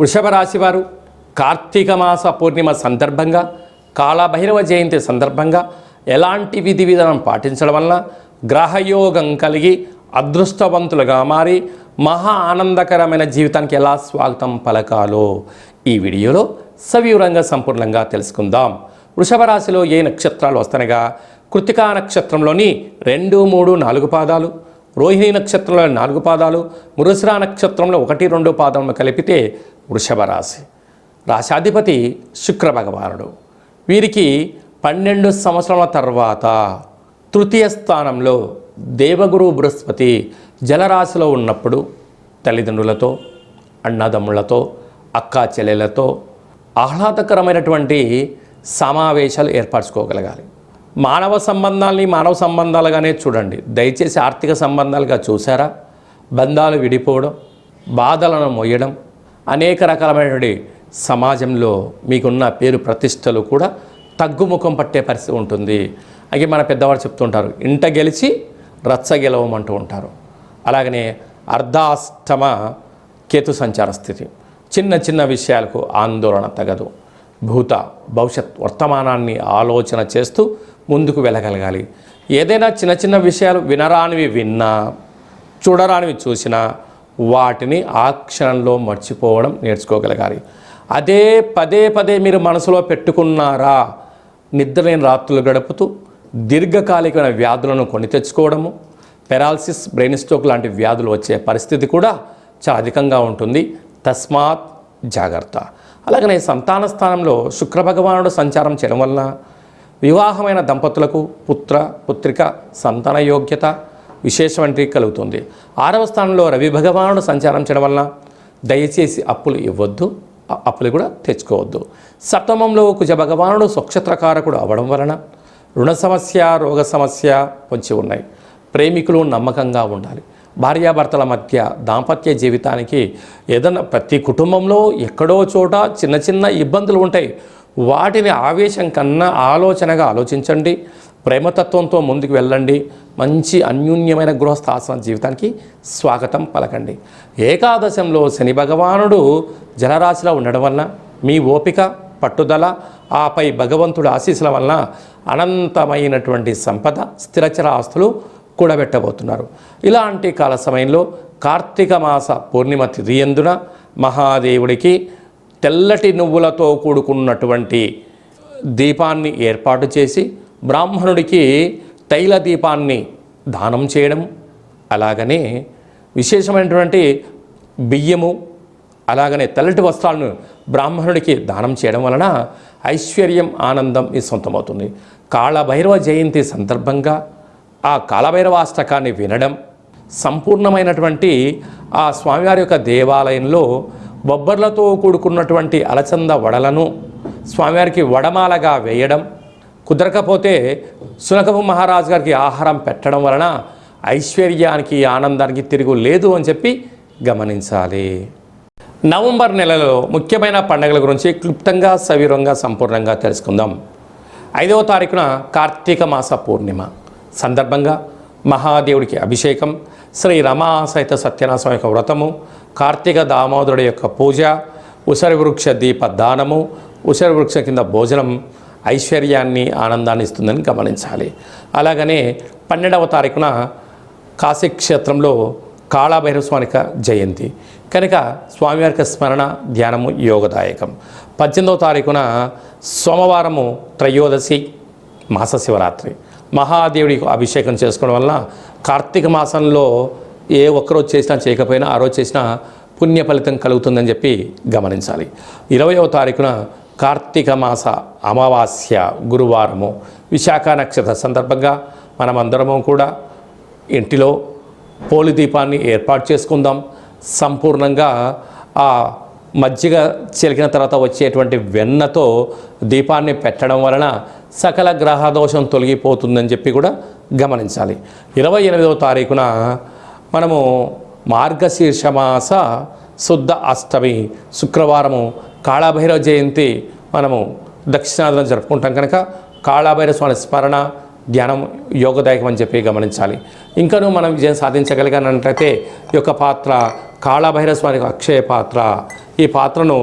వృషభ రాశివారు కార్తీక మాస పూర్ణిమ సందర్భంగా కాళభైరవ జయంతి సందర్భంగా ఎలాంటి విధి విధానం పాటించడం వలన గ్రహయోగం కలిగి అదృష్టవంతులుగా మారి మహా ఆనందకరమైన జీవితానికి ఎలా స్వాగతం పలకాలో ఈ వీడియోలో సవివరంగా సంపూర్ణంగా తెలుసుకుందాం. వృషభ రాశిలో ఏ నక్షత్రాలు వస్తనగా కృతికా నక్షత్రంలోని రెండు మూడు నాలుగు పాదాలు రోహిణి నక్షత్రంలో నాలుగు పాదాలు మృగశిర నక్షత్రంలో ఒకటి రెండు పాదములు కలిపితే వృషభ రాశి. రాశాధిపతి శుక్ర భగవానుడు వీరికి పన్నెండు సంవత్సరాల తర్వాత తృతీయ స్థానంలో దేవగురు బృహస్పతి జలరాశిలో ఉన్నప్పుడు తల్లిదండ్రులతో అన్నదమ్ములతో అక్కా చెల్లెలతో ఆహ్లాదకరమైనటువంటి సమావేశాలు ఏర్పరచుకోగలగాలి. మానవ సంబంధాల్ని మానవ సంబంధాలుగానే చూడండి. దయచేసి ఆర్థిక సంబంధాలుగా చూసారా? బంధాలు విడిపోవడం బాధలను మొయ్యడం అనేక రకాలమైనటువంటి సమాజంలో మీకున్న పేరు ప్రతిష్టలు కూడా తగ్గుముఖం పట్టే పరిస్థితి ఉంటుంది. అలాగే మన పెద్దవాళ్ళు చెప్తుంటారు ఇంట గెలిచి రచ్చ గెలవమంటూ ఉంటారు. అలాగనే అర్ధాష్టమ కేతు సంచార స్థితి. చిన్న చిన్న విషయాలకు ఆందోళన తగదు. భూత భవిష్యత్ వర్తమానాన్ని ఆలోచన చేస్తూ ముందుకు వెళ్ళగలగాలి. ఏదైనా చిన్న చిన్న విషయాలు వినరానివి విన్నా చూడరానివి చూసినా వాటిని ఆ క్షణంలో మర్చిపోవడం నేర్చుకోగలగాలి. అదే పదే పదే మీరు మనసులో పెట్టుకున్నారా? నిద్రలేని రాత్రులు గడుపుతూ దీర్ఘకాలికమైన వ్యాధులను కొని తెచ్చుకోవడము పెరాలసిస్ బ్రెయిన్ స్ట్రోక్ లాంటి వ్యాధులు వచ్చే పరిస్థితి కూడా చాలా అధికంగా ఉంటుంది. తస్మాత్ జాగ్రత్త. అలాగనే సంతాన స్థానంలో శుక్ర భగవానుడు సంచారం చేయడం వలన వివాహమైన దంపతులకు పుత్ర పుత్రిక సంతాన యోగ్యత విశేషమైనది కలుగుతుంది. ఆరవ స్థానంలో రవి భగవానుడు సంచారం చేయడం వలన దయచేసి అప్పులు ఇవ్వద్దు అప్పులు కూడా తెచ్చుకోవద్దు. సప్తమంలో కుజ భగవానుడు స్వక్షత్రకారకుడు అవ్వడం వలన రుణ సమస్య రోగ సమస్య పొంచి ఉన్నాయి. ప్రేమికులు నమ్మకంగా ఉండాలి. భార్యాభర్తల మధ్య దాంపత్య జీవితానికి ఏదన్నా ప్రతి కుటుంబంలో ఎక్కడో చోట చిన్న చిన్న ఇబ్బందులు ఉంటాయి. వాటిని ఆవేశం కన్నా ఆలోచనగా ఆలోచించండి ప్రేమతత్వంతో ముందుకు వెళ్ళండి మంచి అన్యూన్యమైన గృహస్థాసన జీవితానికి స్వాగతం పలకండి. ఏకాదశంలో శని భగవానుడు జలరాశిలో ఉండడం వలన మీ ఓపిక పట్టుదల ఆపై భగవంతుడు ఆశీస్సుల వలన అనంతమైనటువంటి సంపద స్థిరచర ఆస్తులు కూడబెట్టబోతున్నారు. ఇలాంటి కాల సమయంలో కార్తీక మాస పూర్ణిమ తిథి ఎందున మహాదేవుడికి తెల్లటి నువ్వులతో కూడుకున్నటువంటి దీపాన్ని ఏర్పాటు చేసి బ్రాహ్మణుడికి తైల దీపాన్ని దానం చేయడం అలాగనే విశేషమైనటువంటి బియ్యము అలాగనే తెల్లటి వస్త్రాలను బ్రాహ్మణుడికి దానం చేయడం వలన ఐశ్వర్యం ఆనందం ఈ సొంతమవుతుంది. కాళభైరవ జయంతి సందర్భంగా ఆ కాళభైరవాష్టకాన్ని వినడం సంపూర్ణమైనటువంటి ఆ స్వామివారి యొక్క దేవాలయంలో బొబ్బర్లతో కూడుకున్నటువంటి అలచంద వడలను స్వామివారికి వడమాలగా వేయడం కుదరకపోతే సునకపు మహారాజు గారికి ఆహారం పెట్టడం వలన ఐశ్వర్యానికి ఆనందానికి తిరుగు లేదు అని చెప్పి గమనించాలి. నవంబర్ నెలలో ముఖ్యమైన పండుగల గురించి క్లుప్తంగా సవీరంగా సంపూర్ణంగా తెలుసుకుందాం. ఐదవ తారీఖున కార్తీక మాస పూర్ణిమ. సందర్భంగా మహాదేవుడికి అభిషేకం శ్రీ రమా సహిత సత్యనాశం యొక్క వ్రతము కార్తీక దామోదరుడి యొక్క పూజ ఉసరి వృక్ష దీప దానము ఉసరి కింద భోజనం ఐశ్వర్యాన్ని ఆనందాన్ని ఇస్తుందని గమనించాలి. అలాగనే పన్నెండవ తారీఖున కాశీక్షేత్రంలో కాళభైరవ స్వామి జయంతి. కనుక స్వామివారికి స్మరణ ధ్యానము యోగదాయకం. పద్దెనిమిదవ తారీఖున సోమవారము త్రయోదశి మాస శివరాత్రి. మహాదేవుడికి అభిషేకం చేసుకోవడం వలన కార్తీక మాసంలో ఏ ఒక్కరోజు చేసినా చేయకపోయినా ఆ రోజు చేసినా పుణ్య ఫలితం కలుగుతుందని చెప్పి గమనించాలి. ఇరవయవ తారీఖున కార్తీక మాస అమావాస్య గురువారము విశాఖ నక్షత్ర సందర్భంగా మనమందరము కూడా ఇంటిలో పోలి దీపాన్ని ఏర్పాటు చేసుకుందాం. సంపూర్ణంగా ఆ మజ్జిగ చిలికిన తర్వాత వచ్చేటువంటి వెన్నతో దీపాన్ని పెట్టడం వలన సకల గ్రహదోషం తొలగిపోతుందని చెప్పి కూడా గమనించాలి. ఇరవై ఎనిమిదవ తారీఖున మనము మార్గశీర్షమాస శుద్ధ అష్టమి శుక్రవారము కాళభైరవ జయంతి మనము దక్షిణాదిన జరుపుకుంటాం కనుక కాళభైరవ స్వామి స్మరణ ధ్యానం యోగదాయకం అని చెప్పి గమనించాలి. ఇంకనూ మనం విజయం సాధించగలిగినట్లయితే ఈ యొక్క పాత్ర కాళభైరవ స్వామి యొక్క అక్షయ పాత్ర. ఈ పాత్రను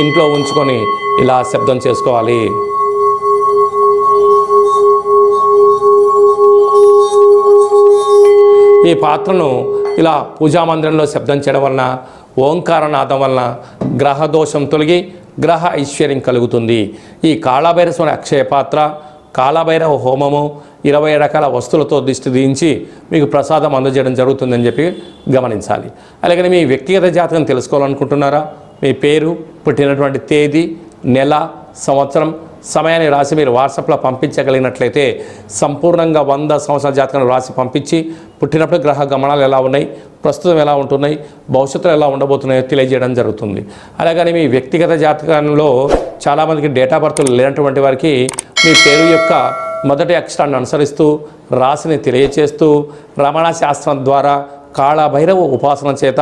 ఇంట్లో ఉంచుకొని ఇలా శబ్దం చేసుకోవాలి. ఈ పాత్రను ఇలా పూజా మందిరంలో శబ్దం చేయడం వలన ఓంకారనాదం వలన గ్రహ దోషం తొలగి గ్రహ ఐశ్వర్యం కలుగుతుంది. ఈ కాళభైరస్వామి అక్షయ పాత్ర కాలభైరవ హోమము ఇరవై రకాల వస్తువులతో దిష్టి దించి మీకు ప్రసాదం అందజేయడం జరుగుతుందని చెప్పి గమనించాలి. అలాగే మీ వ్యక్తిగత జాతకం తెలుసుకోవాలనుకుంటున్నారా? మీ పేరు పుట్టినటువంటి తేదీ నెల సంవత్సరం సమయాన్ని రాసి మీరు వాట్సాప్లో పంపించగలిగినట్లయితే సంపూర్ణంగా వంద సంవత్సరాల జాతకాన్ని రాసి పంపించి పుట్టినప్పుడు గ్రహ గమనాలు ఎలా ఉన్నాయి ప్రస్తుతం ఎలా ఉంటున్నాయి భవిష్యత్తులో ఎలా ఉండబోతున్నాయో తెలియజేయడం జరుగుతుంది. అలాగని మీ వ్యక్తిగత జాతకంలో చాలామందికి డేటా బర్త్ లేనటువంటి వారికి మీ పేరు యొక్క మొదటి అక్షరాన్ని అనుసరిస్తూ రాశిని తెలియచేస్తూ రమణ శాస్త్రం ద్వారా కాళభైరవ ఉపాసన చేత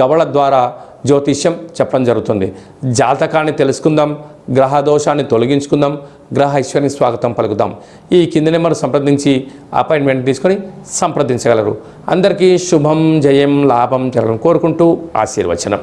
గవళ ద్వారా జ్యోతిష్యం చెప్పడం జరుగుతుంది. జాతకాన్ని తెలుసుకుందాం గ్రహ దోషాన్ని తొలగించుకుందాం గ్రహ ఐశ్వర్యం స్వాగతం పలుకుదాం. ఈ కింది నెంబర్ సంప్రదించి అపాయింట్మెంట్ తీసుకొని సంప్రదించగలరు. అందరికీ శుభం జయం లాభం జరగడం కోరుకుంటూ ఆశీర్వచనం.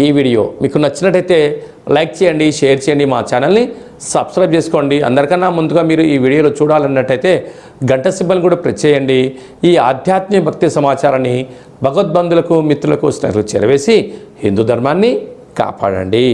ఈ వీడియో. మీకు నచ్చినట్టయితే లైక్ చేయండి షేర్ చేయండి మా ఛానల్ని. సబ్స్క్రైబ్ చేసుకోండి. అందరికన్నా ముందుగా మీరు ఈ వీడియోలో చూడాలన్నట్టయితే గంట సింబల్ కూడా ప్రెస్ చేయండి. ఈ ఆధ్యాత్మిక భక్తి సమాచారాన్ని భగవద్బంధులకు మిత్రులకు స్నేహితులకు చేరవేసి హిందూ ధర్మాన్ని కాపాడండి.